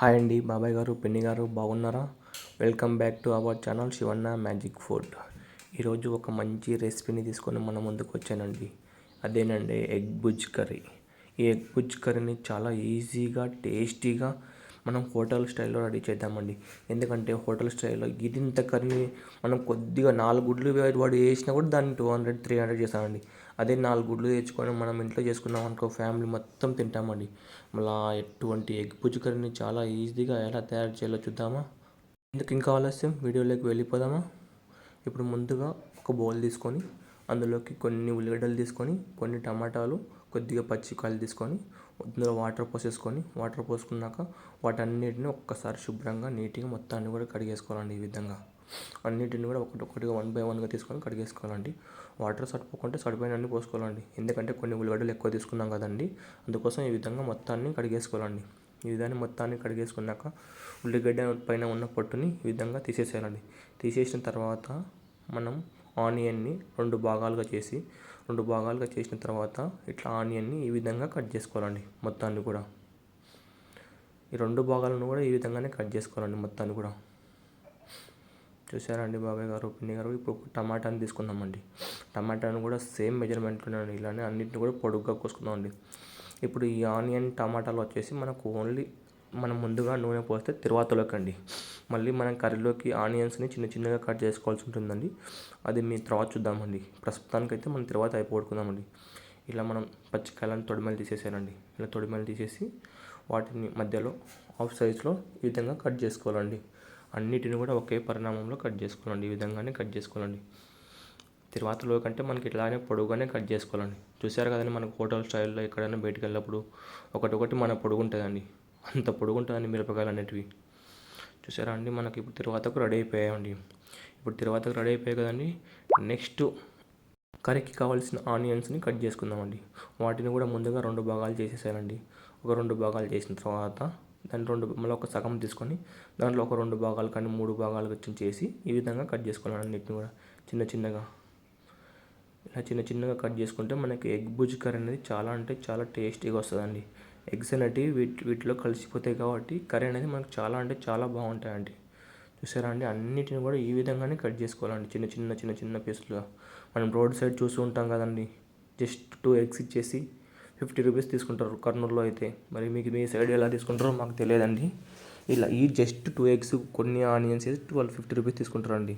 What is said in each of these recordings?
Hi అండి బాబాయ్ గారు పిన్ని గారు బాగున్నారా? Welcome back to our channel Shivanna magic food ఈరోజు ఒక మంచి రెసిపీని తీసుకొని మన ముందుకు వచ్చానండి. అదేనండి ఎగ్ బుజ్ కర్రీ ఈ ఎగ్ బుజ్ కర్రీని చాలా ఈజీగా టేస్టీగా మనం హోటల్ స్టైల్లో రెడీ చేద్దామండి. ఎందుకంటే హోటల్ స్టైల్లో గిది ఇంత కర్రీ మనం కొద్దిగా నాలుగు గుడ్లు వాడు వేసినా కూడా దాన్ని టూ హండ్రెడ్ త్రీ హండ్రెడ్ చేస్తామండి. అదే నాలుగు గుడ్లు తెచ్చుకొని మనం ఇంట్లో చేసుకున్నాం అనుకో ఫ్యామిలీ మొత్తం తింటామండి. మళ్ళీ ఎటువంటి ఎగ్ పుజ్జు కర్రీని చాలా ఈజీగా ఎలా తయారు చేయాలో చూద్దామా? ఎందుకు ఇంకా ఆలస్యం? వీడియోలోకి వెళ్ళిపోదామా? ఇప్పుడు ముందుగా ఒక బౌల్ తీసుకొని అందులోకి కొన్ని ఉల్లిగడ్డలు తీసుకొని కొన్ని టమాటాలు కొద్దిగా పచ్చికాయలు తీసుకొని ఇందులో వాటర్ పోసేసుకొని వాటర్ పోసుకున్నాక వాటన్నిటిని ఒక్కసారి శుభ్రంగా నీట్గా మొత్తాన్ని కూడా కడిగేసుకోవాలండి ఈ విధంగా. అన్నిటిని కూడా ఒకటి ఒకటిగా వన్ బై వన్గా తీసుకొని కడిగేసుకోవాలండి. వాటర్ సరిపోకుంటే సరిపోయినన్ని పోసుకోవాలండి. ఎందుకంటే కొన్ని ఉల్లిగడ్డలు ఎక్కువ తీసుకున్నాం కదండి అందుకోసం ఈ విధంగా మొత్తాన్ని కడిగేసుకోవాలండి. ఈ విధాన్ని మొత్తాన్ని కడిగేసుకున్నాక ఉల్లిగడ్డ పైన ఉన్న పొట్టుని ఈ విధంగా తీసేసేయాలండి. తీసేసిన తర్వాత మనం ఆనియన్ని రెండు భాగాలుగా చేసి రెండు భాగాలుగా చేసిన తర్వాత ఇట్లా ఆనియన్ని ఈ విధంగా కట్ చేసుకోవాలండి మొత్తాన్ని కూడా. ఈ రెండు భాగాలను కూడా ఈ విధంగానే కట్ చేసుకోవాలండి మొత్తాన్ని కూడా. చూసారండి బాబాయ్ గారు పిన్ని గారు? ఇప్పుడు టమాటాని తీసుకుందామండి. టమాటాను కూడా సేమ్ మెజర్మెంట్లోనే ఇలానే అన్నింటిని కూడా పొడుగ్గా కోసుకుందామండి. ఇప్పుడు ఈ ఆనియన్ టమాటాలు వచ్చేసి మనకు ఓన్లీ మనం ముందుగా నూనె పోస్తే తిరువాతలోకి అండి మళ్ళీ మనం కర్రీలోకి ఆనియన్స్ని చిన్న చిన్నగా కట్ చేసుకోవాల్సి ఉంటుందండి. అది మీ తర్వాత చూద్దామండి. ప్రస్తుతానికైతే మనం తర్వాత అయిపోడుకుందామండి ఇలా మనం పచ్చికాయలను తొడిమలు తీసేసానండి ఇలా తొడిమలు తీసేసి వాటిని మధ్యలో హాఫ్ సైజ్లో ఈ విధంగా కట్ చేసుకోవాలండి. అన్నిటిని కూడా ఒకే పరిణామంలో కట్ చేసుకోవాలండి. ఈ విధంగానే కట్ చేసుకోవాలండి. తిరువాతలో కంటే మనకి ఇట్లానే పొడుగుగానే కట్ చేసుకోవాలండి. చూసారు కదండి మనకు హోటల్ స్టైల్లో ఎక్కడైనా బయటికి వెళ్ళినప్పుడు ఒకటి ఒకటి మన పొడుగు ఉంటుందండి. అంత పొడుగుంటుందండి మిరపకాయలు అనేటివి చూసారా అండి మనకి ఇప్పుడు తిరువాతకు రెడీ అయిపోయాయండి. ఇప్పుడు తిరువాతకు రెడీ అయిపోయాయి కదండి. నెక్స్ట్ కర్రీకి కావాల్సిన ఆనియన్స్ని కట్ చేసుకుందామండి. వాటిని కూడా ముందుగా రెండు భాగాలు చేసేసానండి ఒక రెండు భాగాలు చేసిన తర్వాత దాన్ని రెండు మళ్ళీ ఒక సగం తీసుకొని దాంట్లో ఒక రెండు భాగాలు కానీ మూడు భాగాలు వచ్చి చేసి ఈ విధంగా కట్ చేసుకోవాలి అన్నిటిని కూడా చిన్న చిన్నగా. ఇలా చిన్న చిన్నగా కట్ చేసుకుంటే మనకి ఎగ్ బుజ్ కర్రీ అనేది చాలా అంటే చాలా టేస్టీగా వస్తుందండి. ఎగ్స్ అనేటివి వీటి వీటిలో కలిసిపోతాయి కాబట్టి కర్రీ అనేది మనకు చాలా అంటే చాలా బాగుంటాయండి. చూసారా అండి? అన్నిటిని కూడా ఈ విధంగానే కట్ చేసుకోవాలండి. చిన్న చిన్న చిన్న చిన్న పీసులుగా మనం రోడ్ సైడ్ చూస్తూ ఉంటాం కదండి. జస్ట్ టూ ఎగ్స్ ఇచ్చేసి ఫిఫ్టీ రూపీస్ తీసుకుంటారు కర్నూలులో అయితే. మరి మీకు మీ సైడ్ ఎలా తీసుకుంటారో మాకు తెలియదండి. ఇలా ఈ జస్ట్ టూ ఎగ్స్ కొన్ని ఆనియన్స్ వేసి ట్వెల్వ్ ఫిఫ్టీ రూపీస్ తీసుకుంటారండి.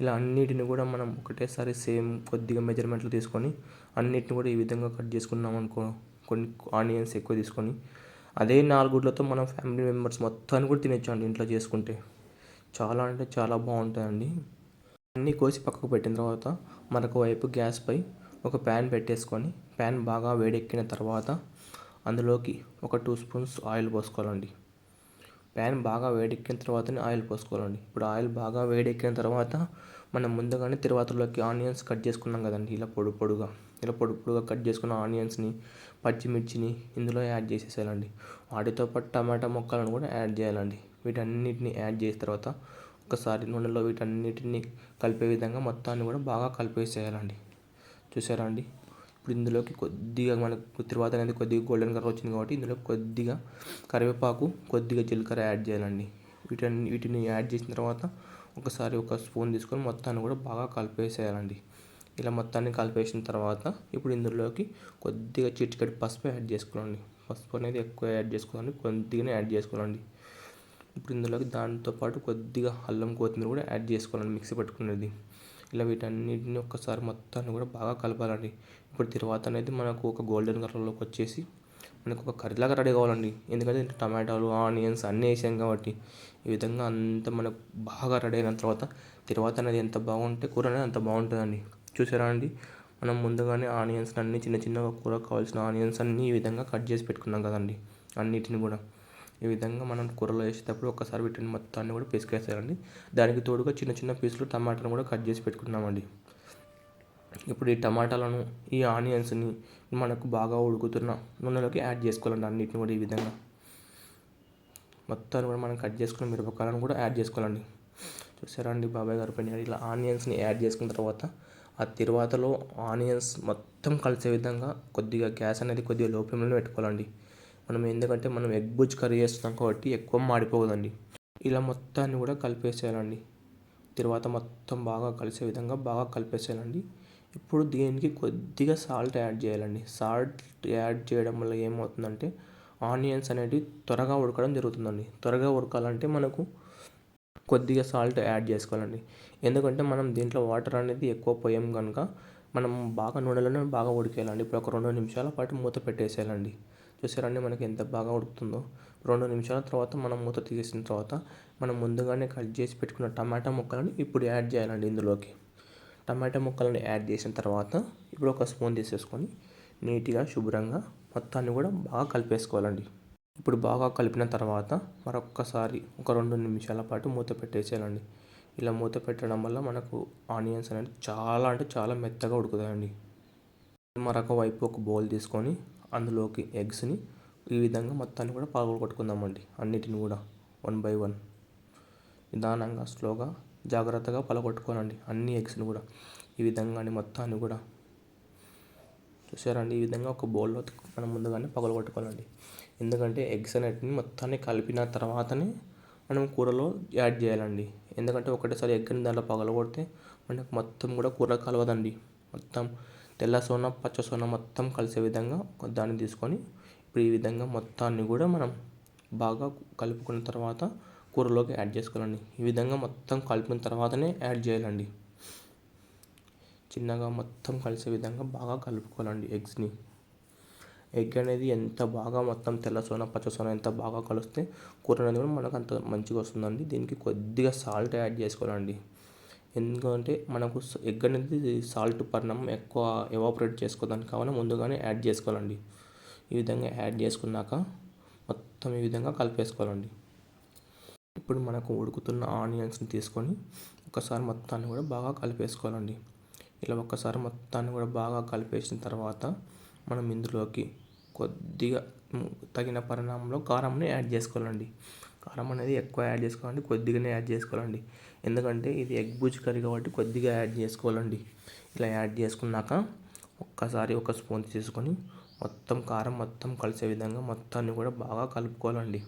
ఇలా అన్నిటిని కూడా మనం ఒకటేసారి సేమ్ కొద్దిగా మెజర్మెంట్లు తీసుకొని అన్నిటిని కూడా ఈ విధంగా కట్ చేసుకున్నాం అనుకో కొన్ని ఆనియన్స్ ఎక్కువ తీసుకొని అదే నాలుగుడ్లతో మనం ఫ్యామిలీ మెంబర్స్ మొత్తాన్ని కూడా తినచ్చు అండి ఇంట్లో చేసుకుంటే. చాలా అంటే చాలా బాగుంటుందండి అన్నీ కోసి పక్కకు పెట్టిన తర్వాత మరొక వైపు గ్యాస్పై ఒక ప్యాన్ పెట్టేసుకొని ప్యాన్ బాగా వేడెక్కిన తర్వాత అందులోకి ఒక టూ స్పూన్స్ ఆయిల్ పోసుకోవాలండి. ప్యాన్ బాగా వేడెక్కిన తర్వాతనే ఆయిల్ పోసుకోవాలండి. ఇప్పుడు ఆయిల్ బాగా వేడెక్కిన తర్వాత మనం ముందుగానే తర్వాతలోకి ఆనియన్స్ కట్ చేసుకున్నాం కదండి. ఇలా పొడు పొడుగా ఇలా పొడి పొడుగా కట్ చేసుకున్న ఆనియన్స్ని పచ్చిమిర్చిని ఇందులో యాడ్ చేసేసేయాలండి. వాటితో పాటు టమాటా ముక్కలను కూడా యాడ్ చేయాలండి. వీటన్నిటిని యాడ్ చేసిన తర్వాత ఒకసారి నూనెలో వీటన్నిటిని కలిపే విధంగా మొత్తాన్ని కూడా బాగా కలిపేసేయాలండి. చూసారా అండి? ఇప్పుడు ఇందులోకి కొద్దిగా మనకు తర్వాత అనేది కొద్దిగా గోల్డెన్ కలర్ వచ్చింది కాబట్టి ఇందులో కొద్దిగా కరివేపాకు కొద్దిగా జీలకర్ర యాడ్ చేయాలండి. వీటిని వీటిని యాడ్ చేసిన తర్వాత ఒకసారి ఒక స్పూన్ తీసుకొని మొత్తాన్ని కూడా బాగా కలిపేసేయాలండి. ఇలా మొత్తాన్ని కలిపేసిన తర్వాత ఇప్పుడు ఇందులోకి కొద్దిగా చిటికెట్ పసుపు యాడ్ చేసుకోవాలండి. పసుపు అనేది ఎక్కువ యాడ్ చేసుకోవాలి కొద్దిగానే యాడ్ చేసుకోవాలండి. ఇప్పుడు ఇందులోకి దాంతోపాటు కొద్దిగా అల్లం కొత్తిమీర కూడా యాడ్ చేసుకోవాలండి మిక్సీ పట్టుకునేది. ఇలా వీటన్నిటిని ఒక్కసారి మొత్తాన్ని కూడా బాగా కలపాలండి. ఇప్పుడు తర్వాత అనేది మనకు ఒక గోల్డెన్ కలర్లోకి వచ్చేసి మనకు ఒక కర్రీలాగా రెడీ కావాలండి. ఎందుకంటే టమాటాలు ఆనియన్స్ అన్నీ వేసాం కాబట్టి ఈ విధంగా అంత మనకు బాగా రెడీ అయిన తర్వాత తర్వాత అనేది ఎంత బాగుంటే కూర అనేది అంత బాగుంటుందండి. చూసారా అండి? మనం ముందుగానే ఆనియన్స్ అన్నీ చిన్న చిన్నగా కూర కావాల్సిన ఆనియన్స్ అన్నీ ఈ విధంగా కట్ చేసి పెట్టుకున్నాం కదండి. అన్నిటిని కూడా. ఈ విధంగా మనం కూరలో వేసేటప్పుడు ఒకసారి వీటిని మొత్తాన్ని కూడా పిసికేస్తారండి దానికి తోడుగా చిన్న చిన్న పీసులు టమాటాను కూడా కట్ చేసి పెట్టుకున్నామండి. ఇప్పుడు ఈ టమాటాలను ఈ ఆనియన్స్ని మనకు బాగా ఉడుకుతున్న నూనెలోకి యాడ్ చేసుకోవాలండి అన్నిటిని కూడా ఈ విధంగా. మొత్తాన్ని కూడా మనం కట్ చేసుకున్న మిరపకాయలను కూడా యాడ్ చేసుకోవాలండి. చూసారా అండి బాబాయ్ గారు పని ఇలా ఆనియన్స్ని యాడ్ చేసుకున్న తర్వాత ఆ తర్వాతలో ఆనియన్స్ మొత్తం కలిసే విధంగా కొద్దిగా గ్యాస్ అనేది కొద్దిగా లో ఫ్లేమ్లో పెట్టుకోవాలండి. మనం ఎందుకంటే మనం ఎగ్ బుజ్ కర్రీ చేస్తున్నాం కాబట్టి ఎక్కువ మాడిపోదండి ఇలా మొత్తాన్ని కూడా కలిపేసేయాలండి. తర్వాత మొత్తం బాగా కలిసే విధంగా బాగా కలిపేసేయాలండి. ఇప్పుడు దీనికి కొద్దిగా సాల్ట్ యాడ్ చేయాలండి. సాల్ట్ యాడ్ చేయడం వల్ల ఏమవుతుందంటే ఆనియన్స్ అనేవి త్వరగా ఉడకడం జరుగుతుందండి. త్వరగా ఉడకాలంటే మనకు కొద్దిగా సాల్ట్ యాడ్ చేసుకోవాలండి. ఎందుకంటే మనం దీంట్లో వాటర్ అనేది ఎక్కువ పోయాం కనుక మనం బాగా నూనెలోనే బాగా ఉడికేయాలండి. ఇప్పుడు ఒక రెండు నిమిషాల పాటు మూత పెట్టేసేయాలండి. చూసారండి మనకి ఎంత బాగా ఉడుకుతుందో. రెండు నిమిషాల తర్వాత మనం మూత తీసేసిన తర్వాత మనం ముందుగానే కట్ చేసి పెట్టుకున్న టమాటా ముక్కలను ఇప్పుడు యాడ్ చేయాలండి ఇందులోకి. టమాటా ముక్కలను యాడ్ చేసిన తర్వాత ఇప్పుడు ఒక స్పూన్ తీసేసుకొని నీట్గా శుభ్రంగా మొత్తాన్ని కూడా బాగా కలిపేసుకోవాలండి. ఇప్పుడు బాగా కలిపిన తర్వాత మరొక్కసారి ఒక రెండు నిమిషాల పాటు మూత పెట్టేసేయాలండి. ఇలా మూత పెట్టడం వల్ల మనకు ఆనియన్స్ అనేది చాలా అంటే చాలా మెత్తగా ఉడుకుతాయండి. మరొక వైపు ఒక బౌల్ తీసుకొని అందులోకి ఎగ్స్ని ఈ విధంగా మొత్తాన్ని కూడా పగలు కొట్టుకుందామండి అన్నిటిని కూడా వన్ బై వన్. నిదానంగా స్లోగా జాగ్రత్తగా పలగొట్టుకోనండి అన్ని ఎగ్స్ని కూడా. ఈ విధంగానే మొత్తాన్ని కూడా చూసారండి? ఈ విధంగా ఒక బౌల్లో మనం ముందుగానే పగలగొట్టుకోవాలండి ఎందుకంటే ఎగ్స్ అనేటిని మొత్తాన్ని కలిపిన తర్వాతనే మనం కూరలో యాడ్ చేయాలండి. ఎందుకంటే ఒకటేసారి ఎగ్ని దాంట్లో పగలగొడితే మనకు మొత్తం కూడా కూర కలవదండి. మొత్తం తెల్ల సోన పచ్చ సోన మొత్తం కలిసే విధంగా దాన్ని తీసుకొని ఇప్పుడు ఈ విధంగా మొత్తాన్ని కూడా మనం బాగా కలుపుకున్న తర్వాత కూరలోకి యాడ్ చేసుకోవాలండి. ఈ విధంగా మొత్తం కలిపిన తర్వాతనే యాడ్ చేయాలండి. చిన్నగా మొత్తం కలిసే విధంగా బాగా కలుపుకోవాలండి ఎగ్స్ని. ఎగ్ అనేది ఎంత బాగా మొత్తం తెల్ల సోన పచ్చ సోన ఎంత బాగా కలిస్తే కూర అనేది కూడా మనకు అంత మంచిగా వస్తుందండి. దీనికి కొద్దిగా సాల్ట్ యాడ్ చేసుకోవాలండి. ఎందుకంటే మనకు ఎగ్ అనేది సాల్ట్ పర్ణం ఎక్కువ ఎవాపరేట్ చేసుకోవడానికి కావాలి ముందుగానే యాడ్ చేసుకోవాలండి. ఈ విధంగా యాడ్ చేసుకున్నాక మొత్తం ఈ విధంగా కలిపేసుకోవాలండి. ఇప్పుడు మనకు ఉడుకుతున్న ఆనియన్స్ని తీసుకొని ఒకసారి మొత్తాన్ని కూడా బాగా కలిపేసుకోవాలండి. ఇలా ఒక్కసారి మొత్తాన్ని కూడా బాగా కలిపేసిన తర్వాత మనం ఇందులోకి కొద్దిగా తగిన పరిణామంలో కారంని యాడ్ చేసుకోవాలండి. కారం అనేది ఎక్కువ యాడ్ చేసుకోవాలండి కొద్దిగానే యాడ్ చేసుకోవాలండి. ఎందుకంటే ఇది ఎగ్ బుజ్ కర్రీ కాబట్టి కొద్దిగా యాడ్ చేసుకోవాలండి. ఇలా యాడ్ చేసుకున్నాక ఒక్కసారి ఒక స్పూన్ తీసుకొని మొత్తం కారం మొత్తం కలిసే విధంగా మొత్తాన్ని కూడా బాగా కలుపుకోవాలండి.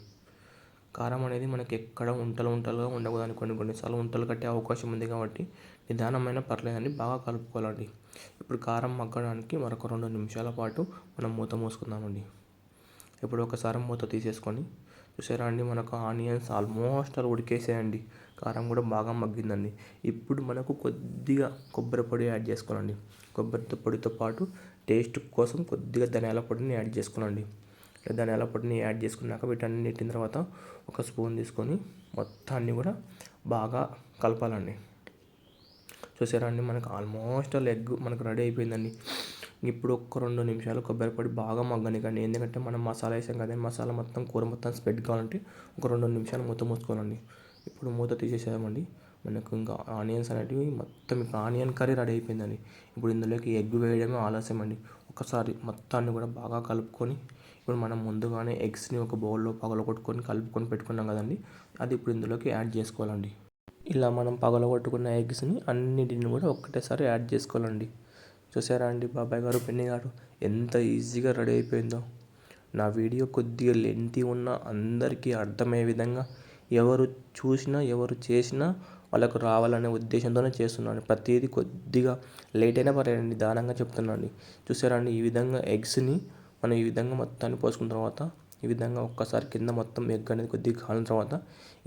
కారం అనేది మనకి ఎక్కడ ఉంటలు ఉంటలుగా ఉండకూడదు కొన్ని కొన్నిసార్లు ఉంటలు కట్టే అవకాశం ఉంది కాబట్టి నిదానమైన పర్లేదని బాగా కలుపుకోవాలండి. ఇప్పుడు కారం మగ్గడానికి మరొక రెండు నిమిషాల పాటు మనం మూత మూసుకుందామండి. ఇప్పుడు ఒకసారి మూత తీసేసుకొని చూసారా అండి మనకు ఆనియన్స్ ఆల్మోస్ట్ అలా ఉడికేసేయండి. కారం కూడా బాగా మగ్గిందండి. ఇప్పుడు మనకు కొద్దిగా కొబ్బరి పొడి యాడ్ చేసుకోవాలండి. కొబ్బరి పొడితో పాటు టేస్ట్ కోసం కొద్దిగా ధనియాల పొడిని యాడ్ చేసుకోనండి ధనియాల పొడిని యాడ్ చేసుకున్నాక వీటన్ని నెట్టిన తర్వాత ఒక స్పూన్ తీసుకొని మొత్తాన్ని కూడా బాగా కలపాలండి. చూసారా అండి? మనకు ఆల్మోస్ట్ ఎగ్ మనకు రెడీ అయిపోయిందండి. ఇప్పుడు ఒక్క రెండు నిమిషాలు కొబ్బరి పొడి బాగా మగ్గనికండి. ఎందుకంటే మనం మసాలా వేసాం కదా మసాలా మొత్తం కూర మొత్తం స్ప్రెడ్ కావాలంటే ఒక రెండు నిమిషాలు మూత మూసుకోవాలండి. ఇప్పుడు మూత తీసేసామండి. మనకు ఇంకా ఆనియన్స్ అనేటివి మొత్తం ఇంకా ఆనియన్ కర్రీ రెడీ అయిపోయిందండి. ఇప్పుడు ఇందులోకి ఎగ్ వేయడమే ఆలస్యం అండి ఒకసారి మొత్తాన్ని కూడా బాగా కలుపుకొని ఇప్పుడు మనం ముందుగానే ఎగ్స్ని ఒక బౌల్లో పగలగొట్టుకొని కలుపుకొని పెట్టుకున్నాం కదండి అది ఇప్పుడు ఇందులోకి యాడ్ చేసుకోవాలండి. ఇలా మనం పగలగొట్టుకున్న ఎగ్స్ని అన్నిటిని కూడా ఒక్కటేసారి యాడ్ చేసుకోవాలండి. చూసారా అండి బాబాయ్ గారు పిన్ని గారు ఎంత ఈజీగా రెడీ అయిపోయిందో. నా వీడియో కొద్దిగా లెంతీ ఉన్న అందరికీ అర్థమయ్యే విధంగా ఎవరు చూసినా ఎవరు చేసినా వాళ్ళకు రావాలనే ఉద్దేశంతోనే చేస్తున్నాను. ప్రతిదీ కొద్దిగా లేట్ అయినా పర్లేదు దానంగా చెప్తున్నాను. చూసారా అండి ఈ విధంగా ఎగ్స్ని మనం ఈ విధంగా మొత్తాన్ని పోసుకున్న తర్వాత ఈ విధంగా ఒక్కసారి కింద మొత్తం ఎగ్ అనేది కొద్దిగా కాలిన తర్వాత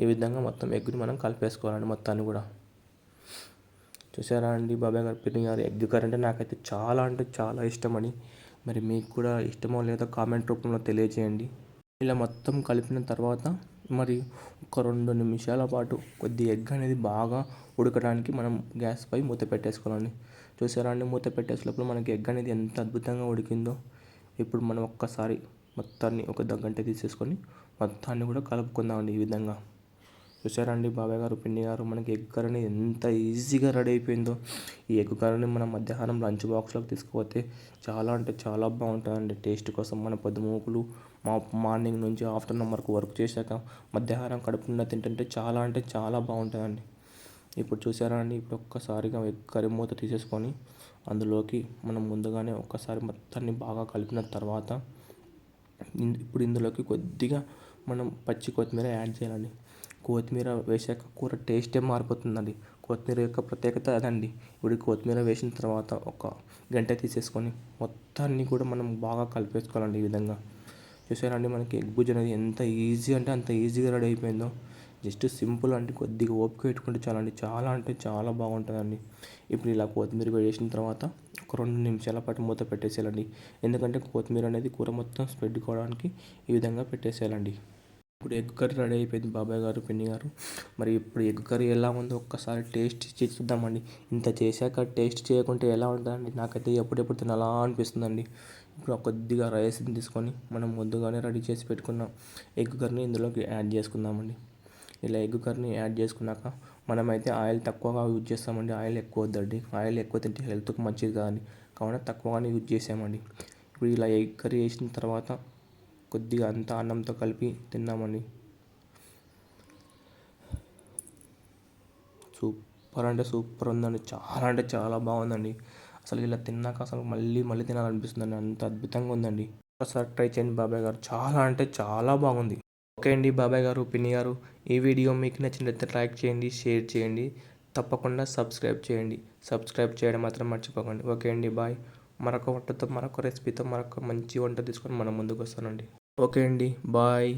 ఈ విధంగా మొత్తం ఎగ్ని మనం కలిపేసుకోవాలండి మొత్తాన్ని కూడా. చూసారా అండి బాబాయ్ గారు పిన్ని గారు? ఎగ్ కర్రీ అంటే నాకైతే చాలా అంటే చాలా ఇష్టమని. మరి మీకు కూడా ఇష్టమో లేదో కామెంట్ రూపంలో తెలియజేయండి. ఇలా మొత్తం కలిపిన తర్వాత మరి ఒక రెండు నిమిషాల పాటు కొద్ది ఎగ్ అనేది బాగా ఉడకడానికి మనం గ్యాస్ పై మూత పెట్టేసుకోవాలండి. చూసారా అండి? మూత పెట్టేసినప్పుడు మనకి ఎగ్ అనేది ఎంత అద్భుతంగా ఉడికిందో. ఇప్పుడు మనం ఒక్కసారి మొత్తాన్ని ఒక దగ్గంట తీసేసుకొని మొత్తాన్ని కూడా కలుపుకుందామండి ఈ విధంగా. చూసారండి బాబాయ్ గారు పిన్ని గారు? మనకి ఎగ్ కర్రీ ఎంత ఈజీగా రెడీ అయిపోయిందో. ఈ ఎగ్ కర్రీని మనం మధ్యాహ్నం లంచ్ బాక్స్లోకి తీసుకుపోతే చాలా అంటే చాలా బాగుంటుందండి. టేస్ట్ కోసం మన పొద్దుమూకులు మా మార్నింగ్ నుంచి ఆఫ్టర్నూన్ వరకు వర్క్ చేశాక మధ్యాహ్నం కడుపు తింటుంటే చాలా అంటే చాలా బాగుంటుందండి. ఇప్పుడు చూసారా అండి ఇప్పుడు ఒక్కసారిగా ఎగ్ కర్రీ మూత తీసేసుకొని అందులోకి మనం ముందుగానే ఒక్కసారి మొత్తాన్ని బాగా కలిపిన తర్వాత ఇప్పుడు ఇందులోకి కొద్దిగా మనం పచ్చి కొత్తిమీర యాడ్ చేయాలండి. కొత్తిమీర వేసాక కూర టేస్టే మారిపోతుందండి. కొత్తిమీర యొక్క ప్రత్యేకత అదండి. ఇప్పుడు కొత్తిమీర వేసిన తర్వాత ఒక గంట తీసేసుకొని మొత్తాన్ని కూడా మనం బాగా కలిపేసుకోవాలండి ఈ విధంగా. చూసారండి మనకి ఎగ్ బుజ్జి అనేది ఎంత ఈజీ అంటే అంత ఈజీగా రెడీ అయిపోయిందో. జస్ట్ సింపుల్ అంటే కొద్దిగా ఓపిక పెట్టుకుంటే చాలండి. చాలా అంటే చాలా బాగుంటుందండి. ఇప్పుడు ఇలా కొత్తిమీర వేసిన తర్వాత ఒక రెండు నిమిషాల పాటు మూత పెట్టేసేయాలండి. ఎందుకంటే కొత్తిమీర అనేది కూర మొత్తం స్ప్రెడ్ కావడానికి ఈ విధంగా పెట్టేసేయాలండి. ఇప్పుడు ఎగ్ కర్రీ రెడీ అయిపోయింది బాబాయ్ గారు పిన్ని గారు. మరి ఇప్పుడు ఎగ్ కర్రీ ఎలా ఉందో ఒక్కసారి టేస్ట్ చేసి చూద్దామండి. ఇంత చేశాక టేస్ట్ చేయకుంటే ఎలా ఉంటుందండి? నాకైతే ఎప్పుడెప్పుడు తినాలా అనిపిస్తుందండి. ఇప్పుడు కొద్దిగా రైస్ని తీసుకొని మనం ముందుగానే రెడీ చేసి పెట్టుకున్న. ఎగ్ కర్రీని ఇందులోకి యాడ్ చేసుకుందామండి. ఇలా ఎగ్ కర్రీని యాడ్ చేసుకున్నాక మనమైతే ఆయిల్ తక్కువగా యూజ్ చేస్తామండి. ఆయిల్ ఎక్కువ వద్దండి. ఆయిల్ ఎక్కువ తింటే హెల్త్కి మంచిది కాదని కావున తక్కువగానే యూజ్ చేసామండి ఇప్పుడు ఇలా ఎగ్ కర్రీ వేసిన తర్వాత కొద్దిగా అంతా అన్నంతో కలిపి తిన్నామండి. సూపర్ అంటే సూపర్ ఉందండి. చాలా అంటే చాలా బాగుందండి. అసలు ఇలా తిన్నాక అసలు మళ్ళీ మళ్ళీ తినాలనిపిస్తుందండి. అంత అద్భుతంగా ఉందండి. ఒకసారి ట్రై చేయండి బాబాయ్ గారు. చాలా అంటే చాలా బాగుంది. ఓకే అండి. బాబాయ్ గారు పిన్ని గారు ఈ వీడియో మీకు నచ్చినట్లయితే లైక్ చేయండి షేర్ చేయండి. తప్పకుండా సబ్స్క్రైబ్ చేయండి. సబ్స్క్రైబ్ చేయడం మాత్రం మర్చిపోకండి. ఓకే అండి. బాయ్. మరొక వంటతో మరొక రెసిపీతో మరొక మంచి వంట తీసుకొని మనం ముందుకు వస్తానండి. ఓకే అండి. బాయ్.